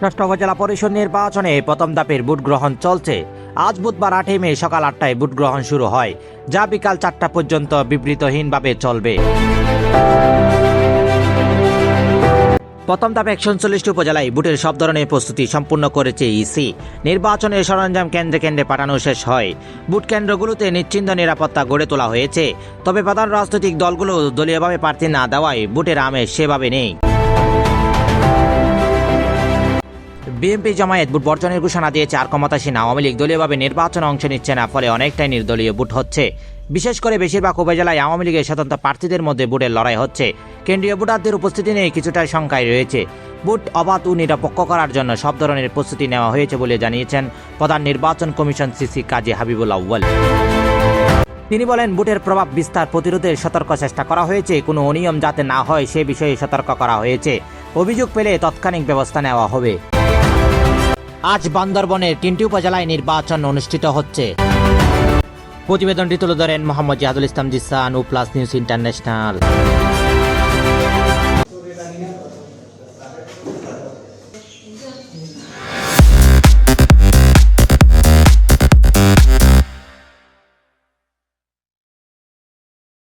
ষষ্ঠ উপজেলা পরিষদ নির্বাচনে প্রথম ধাপের ভোট গ্রহণ চলছে। আজ বুধবার আটই মে সকাল আটটায় ভোট গ্রহণ শুরু হয়। যা বিকাল চারটা পর্যন্ত বিবৃতহীনভাবে চলবে। প্রথম ধাপে একশো উনচল্লিশটি উপজেলায় ভোটের সব ধরনের প্রস্তুতি সম্পূর্ণ করেছে ইসি। নির্বাচনের সরঞ্জাম কেন্দ্রে কেন্দ্রে পাঠানো শেষ হয়। ভোট কেন্দ্রগুলোতে নিশ্চিন্ত নিরাপত্তা গড়ে তোলা হয়েছে। তবে প্রধান রাজনৈতিক দলগুলো দলীয়ভাবে প্রার্থী না দেওয়ায় ভোটের আমেজ সেভাবে নেই। বিএনপি জামায়াত ভোট বর্জনের ঘোষণা দিয়েছে, আর ক্ষমতাসীন আওয়ামী লীগ দলীয়ভাবে নির্বাচনে অংশ নিচ্ছে না, ফলে অনেকটাই নির্দলীয় ভোট হচ্ছে। বিশেষ করে বেশিরভাগ উপজেলায় আওয়ামী লীগের স্বতন্ত্র প্রার্থীদের মধ্যে ভোটের লড়াই হচ্ছে। কেন্দ্রীয় ভোটারদের উপস্থিতি নিয়ে কিছুটা শঙ্কায় রয়েছে। ভোট অবাধ ও নিরপেক্ষ করার জন্য সব ধরনের প্রস্তুতি নেওয়া হয়েছে বলে জানিয়েছেন প্রধান নির্বাচন কমিশন সিসি কাজী হাবিবুল আউ্বাল তিনি বলেন, ভোটের প্রভাব বিস্তার প্রতিরোধের সতর্ক চেষ্টা করা হয়েছে, কোনো অনিয়ম যাতে না হয় সে বিষয়ে সতর্ক করা হয়েছে। অভিযোগ পেলে তৎক্ষণিক ব্যবস্থা নেওয়া হবে। আজ বান্দরবনের তিনটি উপজেলায় নির্বাচন অনুষ্ঠিত হচ্ছে। প্রতিবেদনটি তুলে ধরেন মোহাম্মদ জিহাদুল ইসলাম জিসান ও প্লাস নিউজ ইন্টারন্যাশনাল।